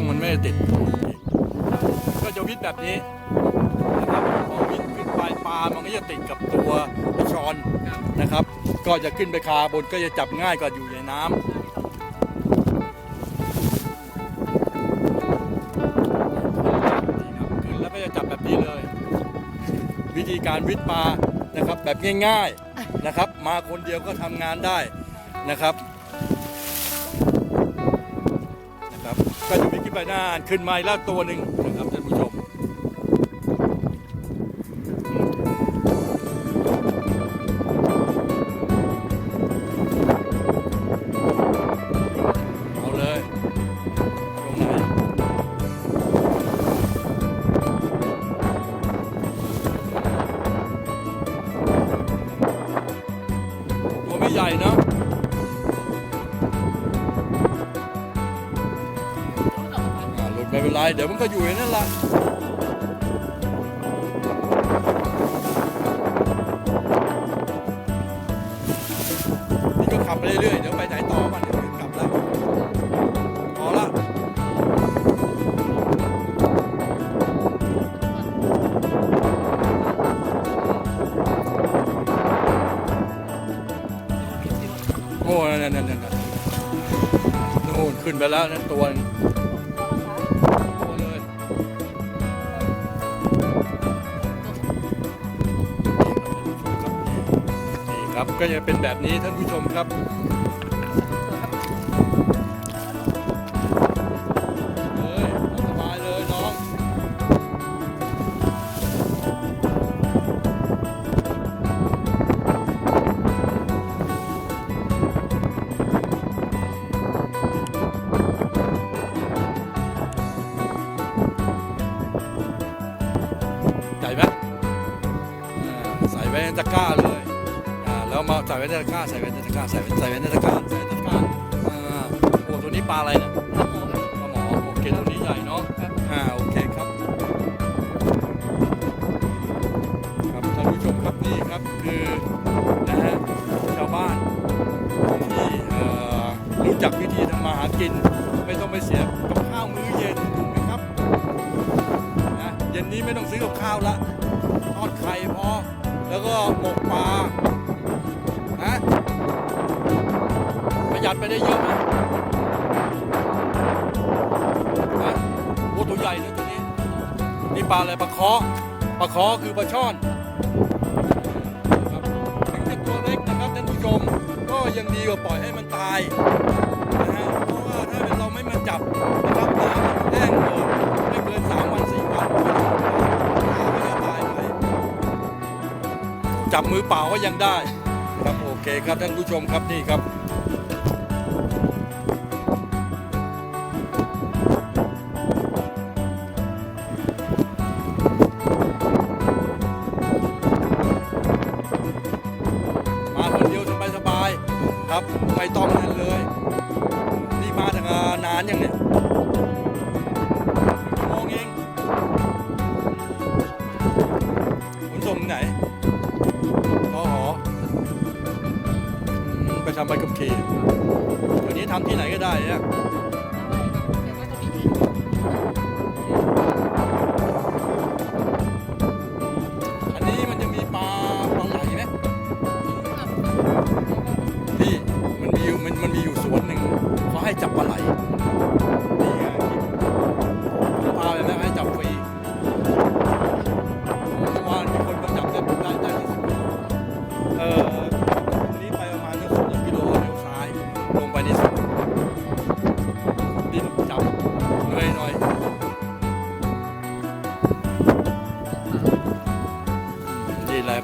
องมันไม่ได้ติดก็จะวิทย์แบบนี้นะครับพอวิทย์ขึ้นไปปลามันก็จะติดกับตัวชอนนะครับ ก็จะขึ้นไปคาบนก็จะจับง่ายกว่าอยู่ในน้ำขึ้นแล้วก็จะจับแบบนี้เลย วิธีการวิทย์ปลานะครับแบบง่ายๆนะครับ มาคนเดียวก็ทำงานได้นะครับ ขึ้นไปหน้าขึ้นมาแล้วตัวหนึ่งนะครับท่านผู้ชมเอาเลยตรงไหนตัวไม่ใหญ่เนอะ ไม่เป็นไรเดี๋ยวมันก็อยู่ในนั่นละนี่ก็ขับไปเรื่อยๆเดี๋ยวไปไหนต่อมันเดี๋ยวกลับแล้วพอละโอ้นั่นนั่นนั่นนั่นนู่นขึ้นไปแล้วนั่นตัวนึง ก็จะเป็นแบบนี้ท่านผู้ชมครับ ตะกร้าใส่ไว้ในตะกร้าใส่ไว้ใส่ไว้ในตะกร้าใส่ไว้ในตะกร้าอ่าโอ้ตัวนี้ปลาอะไรเนี่ยปลาหมอปลาหมอโอเคตัวนี้ใหญ่เนาะอ่าโอเคครับ ครับท่านผู้ชมครับนี่ครับคือนะฮะชาวบ้านที่เอ่อรู้จักวิธีทำมาหากิน ไม่ต้องไปเสียกับข้าวมื้อเย็นนะครับนะเย็นนี้ไม่ต้องซื้อกับข้าวละทอดไข่พอแล้วก็หมกปลา ยัดไปได้เยอะไหมนะโอ้ตัวใหญ่นะตัวนี้ นี่ปลาอะไรปลาเคาะปลาเคาะคือปลาช่อนครับถึงจะตัวเล็กนะครับท่านผู้ชม ก็ยังดีกว่าปล่อยให้มันตายนะฮะเพราะว่าถ้าเป็นเราไม่มาจับนะครับน้ำมันแห้งเลยไม่เกินสามวันสี่วันปลาก็จะตายไปจับมือเปล่าก็ยังได้ครับโอเคครับท่านผู้ชมครับนี่ครับ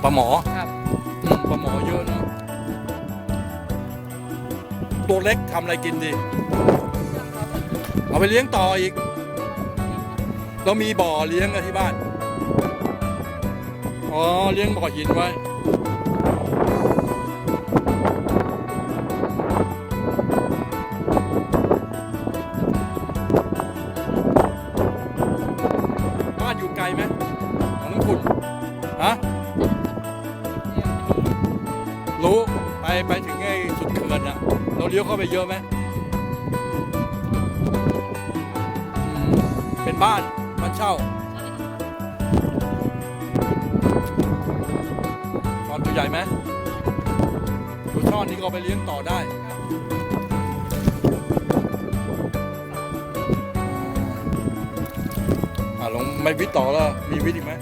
ลาหมอครับอืมปลาหมอเยอะเนาะตัวเล็กทำอะไรกินดี เอาไปเลี้ยงต่ออีก เรามีบ่อเลี้ยงอะที่บ้าน อ๋อ เลี้ยงบ่อหินไว้ ยวเยอะไหมเป็นบ้านบ้านเช่าช่อนตัวใหญ่ไหมตัวช่อนนี่ก็ไปเลี้ยงต่อได้อ่าลงไม่วิทย์ต่อแล้ว มีวิทย์อีกไหม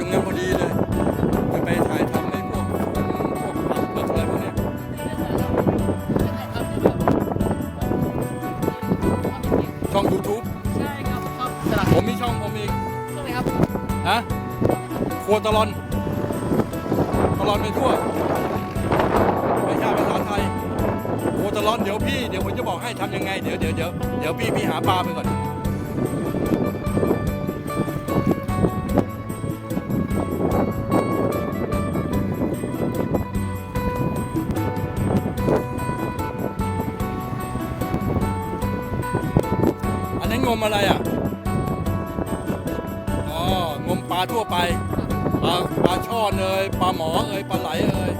ตรงนั้นพอดีเลยจะไปถ่ายทำให้พวกคนพวกผักพวกอะไรพวกเนี้ยช่อง YouTube ใช่ครับครับสลับผมมีช่องผมอีกช่วงไหนครับฮะครัวตลอนตลอนไปทั่วไม่ใช่ภาษาไทยครัวตลอนเดี๋ยวพี่เดี๋ยวผมจะบอกให้ทำยังไงเดี๋ยวเดี๋ยวเดี๋ยวเดี๋ยวพี่พี่หาปลาไปก่อน นั้นงมอะไรอะ อ๋อ งมปลาทั่วไป ปลาปลาช่อนเอยปลาหมอเอยปลาไหลเอย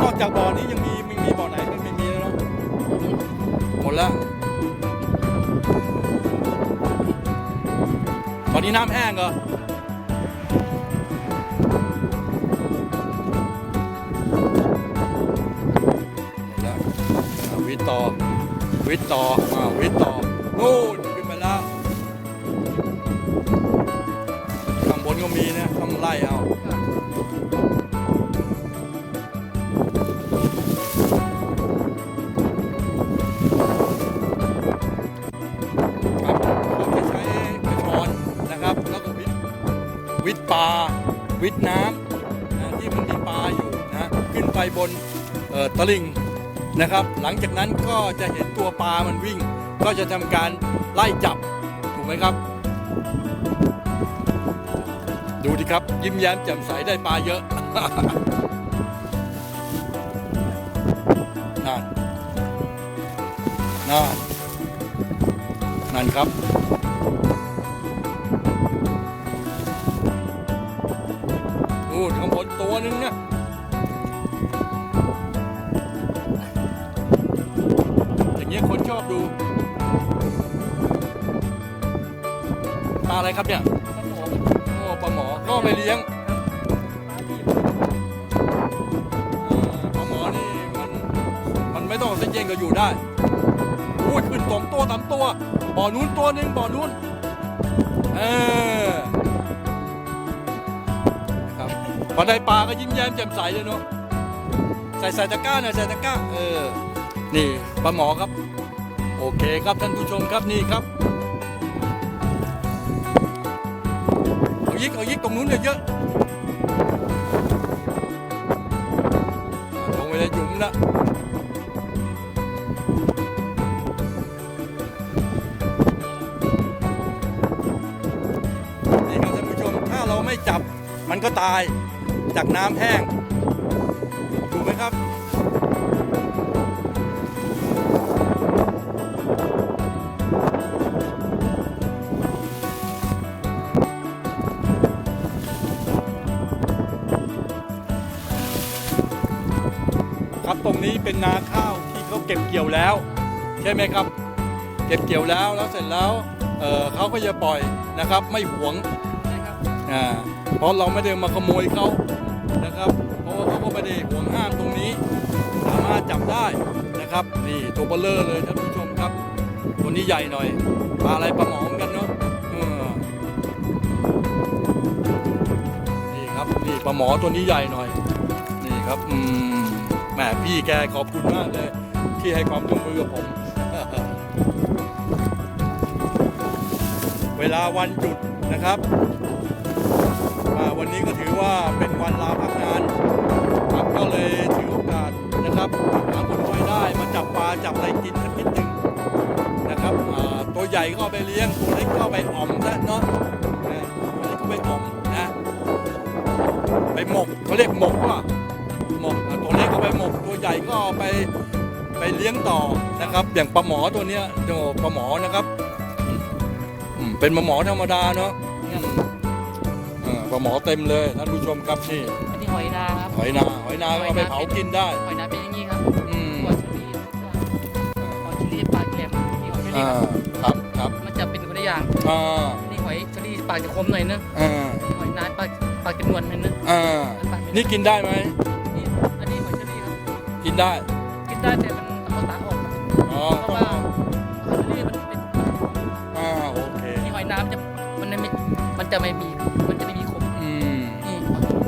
นอกจากบ่อนี้ยังมีมีมีบ่อไหนไม่ไม่มีแล้วเนอะหมดแล้วตอนนี้น้ำแห้งเหรอ วิทย์ต่ออ่าวิทย์ต่อนู่นขึ้นไปแล้วข้างบนก็มีนะต้องไล่เอาครับผมจะใช้กระชอนนะครับแล้วก็วิทวิทปลาวิทน้ำนะที่มันมีปลาอยู่นะขึ้นไปบนเอ่อตลิ่ง นะครับ หลังจากนั้นก็จะเห็นตัวปลามันวิ่ง ก็จะทำการไล่จับถูกไหมครับ ดูดิครับ ยิ้มแย้มแจ่มใสได้ปลาเยอะนั่นนั่นนั่นครับ ชอบดู ปลาอะไรครับเนี่ยโอ้ปลาหมอก็เอาไปเลี้ยงอ่าปลาหมอนี่มันมันไม่ต้องเส้นเย็นก็อยู่ได้พูดขึ้นตรงตัวตามตัว บ่อนู้นตัวหนึ่งบ่อนู้น เออนะครับพอได้ปลาก็ยิ้มแย้มแจ่มใสเลยเนาะใส่ใส่ตะกร้าหน่อยใส่ตะกร้า เออ นี่ปลาหมอครับ เคครับท่านผู้ชมครับนี่ครับเอายิกเอายิกตรงนู้นเยอะๆลงไปเลยหยุมละนี่ครับท่านผู้ชมถ้าเราไม่จับมันก็ตายจากน้ำแห้งถูกไหมครับ นี้เป็นนาข้าวที่เขาเก็บเกี่ยวแล้ว ใช่ไหมครับ เก็บเกี่ยวแล้วแล้วเสร็จแล้วเอ่อเขาก็จะปล่อยนะครับไม่หวงใช่ครับอ่าเพราะเราไม่ได้มาขโมยเขานะครับ เพราะว่าเขาก็ไม่ได้ห่วงห้ามตรงนี้ สามารถจับได้นะครับนี่ตัวเบลเลอร์เลยท่านผู้ชมครับตัวนี้ใหญ่หน่อยปลาอะไรปลาหมอเหมอนกันเนาะเออนี่ครับนี่ปลาหมอตัวนี้ใหญ่หน่อย นี่ครับอืม แหมพี่แกขอบคุณมากเลย ที่ให้ความร่วมมือกับผม เวลาวันหยุดนะครับ วันนี้ก็ถือว่าเป็นวันลาพักงานครับก็เลยถือโอกาสนะครับหาคนช่วยได้มาจับปลาจับอะไรกินสักนิดหนึ่งนะครับตัวใหญ่ก็ไปเลี้ยงตัวเล็กก็ไปอ่อมซะเนาะตัวเล็กก็ไปอ่อมนะ ไปหมกเขาเรียกหมกว่า ตัวเล็กก็ไปหมกตัวใหญ่ก็เอาไปไปเลี้ยงต่อนะครับ อย่างปลาหมอตัวเนี้ยโอ้ปลาหมอนะครับอืมเป็นปลาหมอธรรมดาเนาะอืมเอ่อปลาหมอเต็มเลยท่านผู้ชมครับนี่อันนี้หอยนาครับ หอยนาหอยนาก็เอาไปเผากินได้หอยนาเป็นอย่างนี้ครับอืมหอยเชอรี่หอยเชอรี่ปลาแคมนี่หอยเชอรี่อ่าครับครับครับมันจะเป็นคนละอย่างอ่านี่หอยเชอรี่ปากจะคมหน่อยนึงอ่าหอยนาปากปากจะนวลหน่อยนึงอ่านี่กินได้ไหม นได้ กินได้แต่มันต้องเอาตาออกครับอ๋อเพราะต้องว่าหอยเชอรี่มันเป็นอ่าโอเคนี่หอยน้ำจะมันไม่มันจะไม่มีมันจะไม่มีขมอืมนี่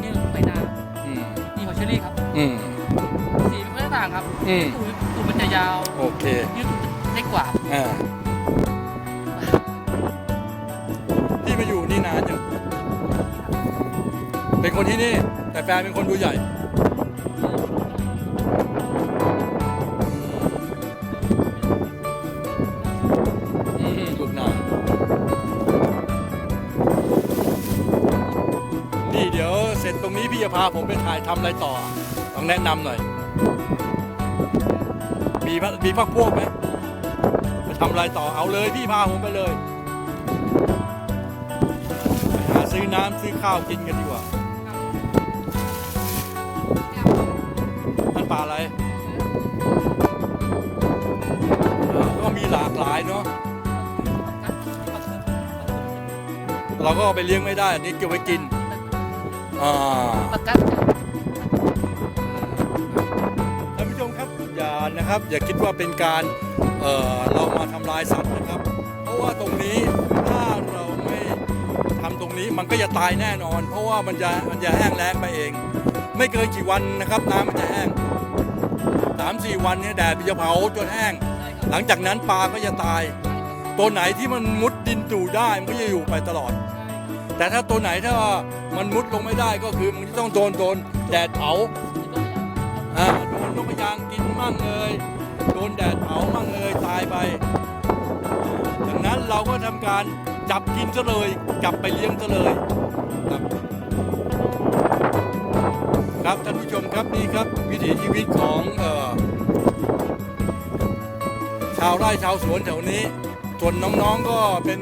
นี่หอยนาอืมนี่หอยเชอรี่ครับอืมสีมันก็ต่างครับอืมตูดตูดมันจะยาวโอเคยืดตูดเล็กกว่าอ่าพี่มาอยู่นี่นานยังเป็นคนที่นี่ แต่แฟนเป็นคนดูใหญ่ พาผมไปถ่ายทำอะไรต่อ ต้องแนะนำหน่อย มีพักมีพักพวกไหมไปทำอะไรต่อเอาเลยพี่พาผมไปเลยไปหาซื้อน้ำซื้อข้าวกินกันดีกว่ามันป่าอะไรก็มีหลากหลายเนาะเราก็ไปเลี้ยงไม่ได้อันนี้เก็บไว้กิน อ่าปากกัดจะท่านผู้ชมครับอย่านะครับ อย่าคิดว่าเป็นการเอ่อเรามาทำลายสัตว์นะครับ เพราะว่าตรงนี้ถ้าเราไม่ทำตรงนี้มันก็จะตายแน่นอน เพราะว่ามันจะมันจะแห้งแล้งไปเอง ไม่เกินกี่วันนะครับน้ำมันจะแห้งสามสี่วันเนี่ยแดดมันจะเผาจนแห้งหลังจากนั้นปลาก็จะตาย ตัวไหนที่มันมุดดินอยู่ได้มันก็จะอยู่ไปตลอด แต่ถ้าตัวไหนถ้า มันมุดลงไม่ได้ก็คือมันต้องโดนโดนแดดเผาอ่าโดนนกกระยางกินมั่งเลยโดนแดดเผามั่งเลยตายไปดังนั้นเราก็ทำการจับกินซะเลยจับไปเลี้ยงซะเลยครับครับท่านผู้ชมครับนี่ครับวิถีชีวิตของออชาวไร่ชาวสวนแถวนี้ส่วนน้องๆก็เป็น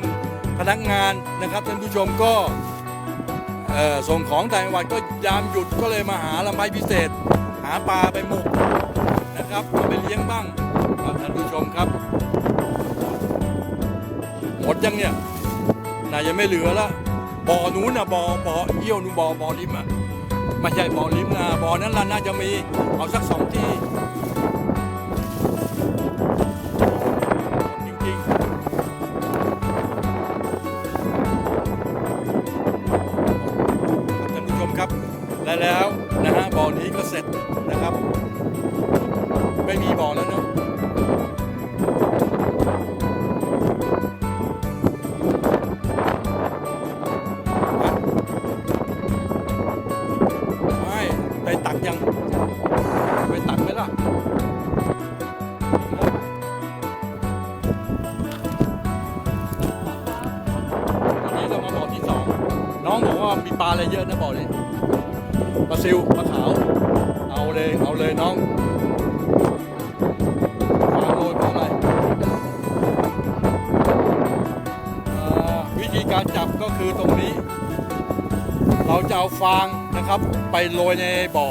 พนักงานนะครับท่านผู้ชมก็ ส่งของต่างจังหวัดก็ยามหยุดก็เลยมาหาลำไยพิเศษ หาปลาไปหมกนะครับเอาไปเลี้ยงบ้างครับท่านผู้ชมครับ หมดยังเนี่ยน่าจะไม่เหลือละบ่อนู้นน่ะบ่อบ่อเยี่ยวนู้นบ่อบ่อริมอะไม่ใช่บ่อริมนะบ่อนั้นล่ะน่าจะมีเอาสักสองที่ การจับก็คือตรงนี้ เราจะเอาฟางนะครับ ไปโรยในบ่อ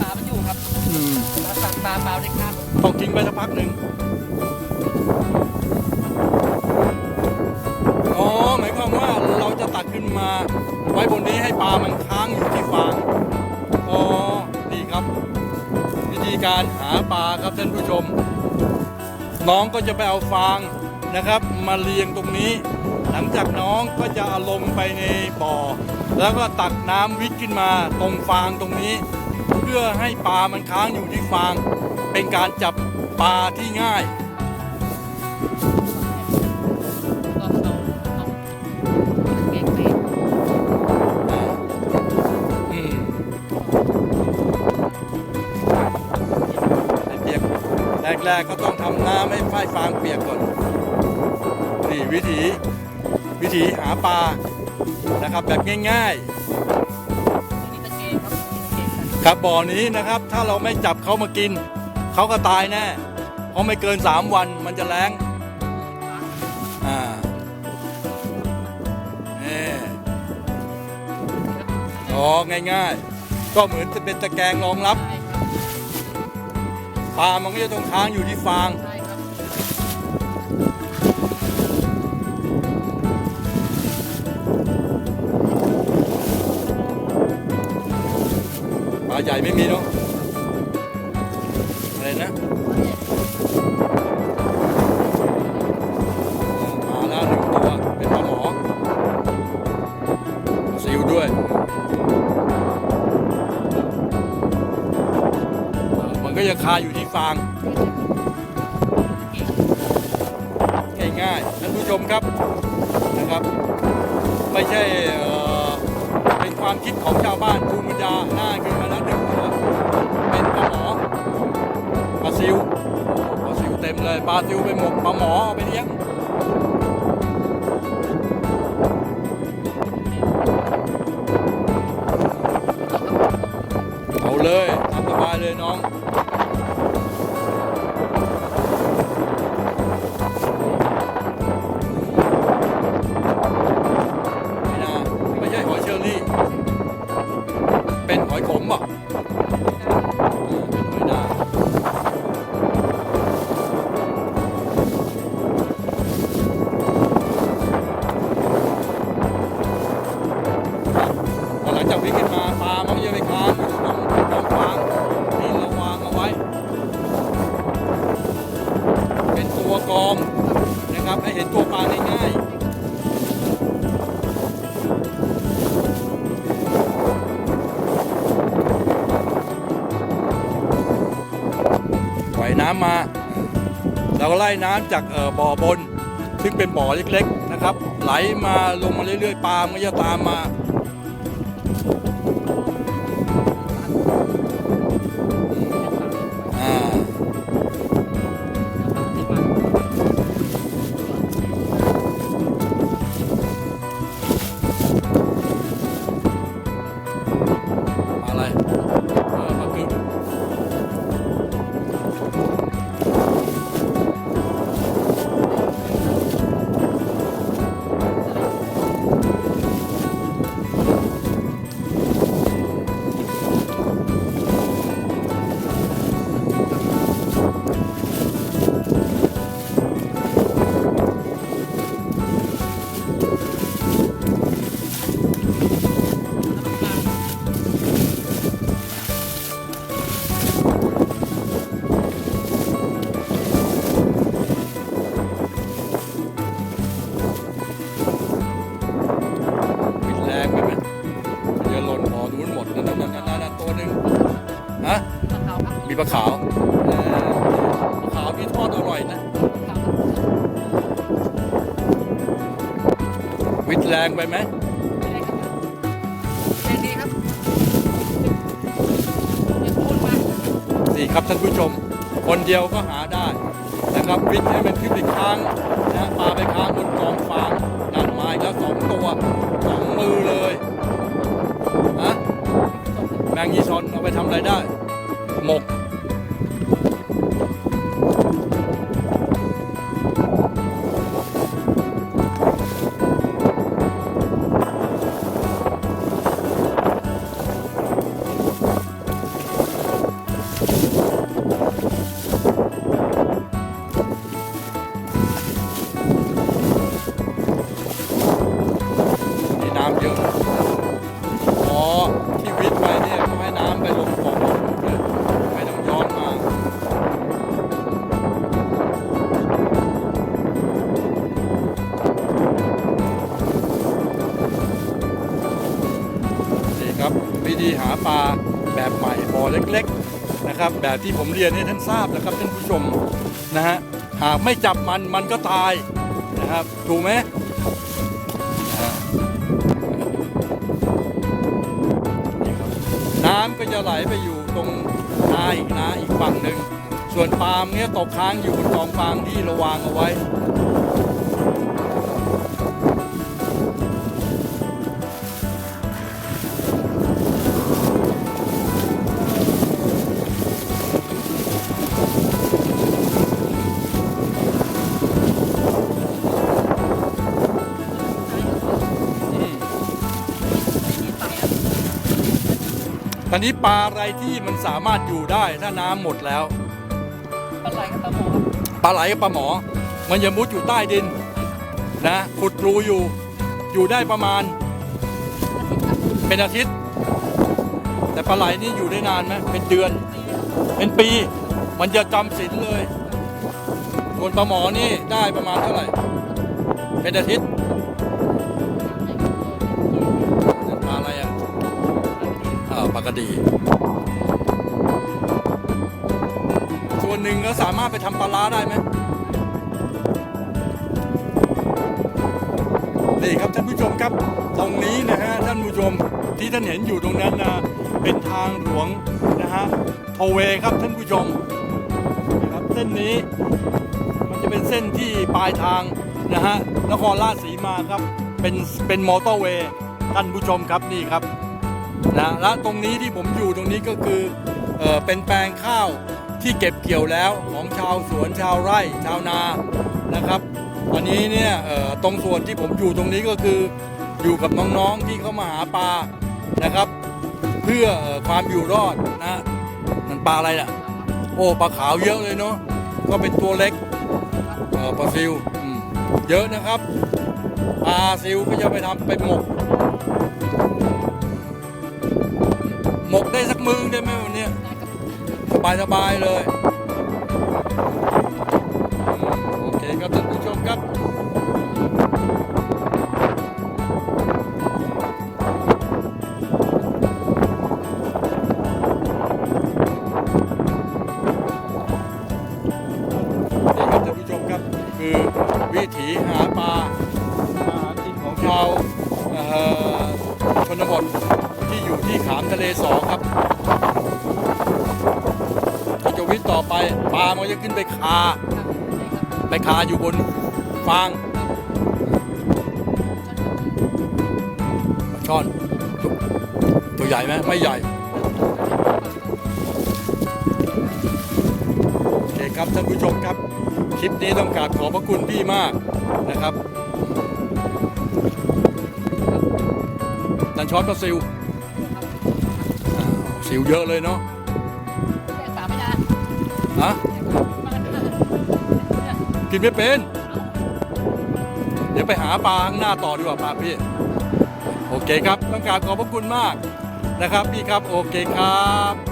ปลามันอยู่ครับอืมปลาปลาปลาปลาได้ข้ามต้องทิ้งไปสักพักหนึ่งอ๋อหมายความว่าเราจะตักขึ้นมา ไว้บนนี้ให้ปลามันค้างอยู่ที่ฟางอ๋อนี่ครับ วิธีการหาปลาครับท่านผู้ชม น้องก็จะไปเอาฟางนะครับ มาเรียงตรงนี้หลัง จากน้องก็จะเอาลงไปในบ่อ แล้วก็ตักน้ำวิทขึ้นมาตรงฟางตรงนี้ เพื่อให้ปลามันค้างอยู่ที่ฟาง เป็นการจับปลาที่ง่ายก็เอาเอาเก่งไปอืมให้เปียกแรกๆก็ต้องทำน้ำให้ฝ้ายฟางเปียกก่อน นี่วิธี วิธีหาปลานะครับแบบง่ายนี่ตะเกียงครับนี่ตะเกียครับๆครับบ่อนี้นะครับถ้าเราไม่จับเขามากิน เขาก็ตายแน่เพราะไม่เกิน 3 วันมันจะแล้งอ่านี่อ๋อง่ายๆ ก็เหมือนจะเป็นตะแกรงรองรับปลามันก็จะต้องค้างอยู่ที่ฟาง ใหญ่ไม่มีเนาะอะไรนะมาแล้วหนึ่งตัวเป็นปลาหมอซิวด้วย มันก็ยังคาอยู่ที่ฟางง่ายๆท่านผู้ชมครับนะครับ ไม่ใช่ ความคิดของชาวบ้านภูมิปัญญาหน้าขึ้นมาแล้วหนึ่งตัวเป็นปลาหมอปลาซิวปลาซิวเต็มเลยปลาซิวไปหมกปลาหมอเอาไปเลี้ยงำมา เราก็ไล่น้ำจากบ่อบน ซึ่งเป็นบ่อเล็กๆนะครับ ไหลมาลงมาเรื่อยๆปลามันก็จะตามมา ฮะปลาขาวครับมีปลาขาวเออปลาขาวที่ทอดอร่อยนะปลาขาวครับวิดแรงไปไหมไม่ได้ครับแรงดีครับเดี๋ยวพูดมาสี่ครับท่านผู้ชม คนเดียวก็หาได้นะครับวิดให้มันขึ้นไปค้างนะปลาไปค้างบนกองฟางนั่นมาอีกแล้วสองตัวสองมือเลยฮะแมงยีซอนเอาไปทำอะไรได้ ห นะครับ แบบที่ผมเรียนให้ท่านทราบนะครับท่านผู้ชมนะฮะหากไม่จับมันมันก็ตายนะครับ ถูกไหมน้ำก็จะไหลไปอยู่ตรงนาอีกนาอีกฝั่งหนึ่งส่วนปาล์มเนี่ยตกค้างอยู่บนกองฟางที่เราวางเอาไว้ อนนี้ปลาอะไรที่มันสามารถอยู่ได้ถ้าน้ำหมดแล้ว ปลาไหลกับปลาหมอครับปลาไหลกับปลาหมอ มันจะมุดอยู่ใต้ดินนะขุดรูอยู่ อยู่ได้ประมาณ เป็นอาทิตย์ แต่ปลาไหลนี่อยู่ได้นานไหมเป็นเดือน เป็นปี มันจะจำศีลเลยส่วนปลาหมอนี่ได้ประมาณเท่าไหร่ เป็นอาทิตย์ ดี ส่วนหนึ่งก็สามารถไปทำปลาร้าได้ไหมนี่ครับท่านผู้ชมครับ ตรงนี้นะฮะท่านผู้ชมที่ท่านเห็นอยู่ตรงนั้นนะเป็นทางหลวงนะฮะโทเวครับท่านผู้ชมนะครับเส้นนี้มันจะเป็นเส้นที่ปลายทางนะฮะนครราชสีมาครับเป็นเป็นมอเตอร์เวย์ท่านผู้ชมครับนี่ครับ นะและตรงนี้ที่ผมอยู่ตรงนี้ก็คือเออเป็นแปลงข้าวที่เก็บเกี่ยวแล้วของชาวสวนชาวไร่ชาวนานะครับตอนนี้เนี่ยตรงส่วนที่ผมอยู่ตรงนี้ก็คืออยู่กับน้องๆที่เขามาหาปลานะครับ เพื่อความอยู่รอดนะมันปลาอะไรน่ะ โอ้ปลาขาวเยอะเลยเนาะก็เป็นตัวเล็กปลาซิวเยอะนะครับปลาซิวก็จะไปทำไปหมก หมกได้สักมือได้ไหมวันนี้สบายสบายๆเลย โอเคครับท่านผู้ชมครับ มันจะขึ้นไปคาครับนี่ครับไปคาอยู่บนฟางปลาช่อนตัวตัวใหญ่ไหมไม่ใหญ่โอเคครับท่านผู้ชมครับ คลิปนี้ต้องกราบขอบพระคุณพี่มากนะครับนันช้อนก็ซิลอ่าซิลเยอะเลยเนาะแค่สามไม่ได้ฮะ กินไม่เป็น เดี๋ยวไปหาปลาข้างหน้าต่อดีกว่าปลาพี่ โอเคครับ ต้องการขอบพระคุณมากนะครับพี่ครับ โอเคครับ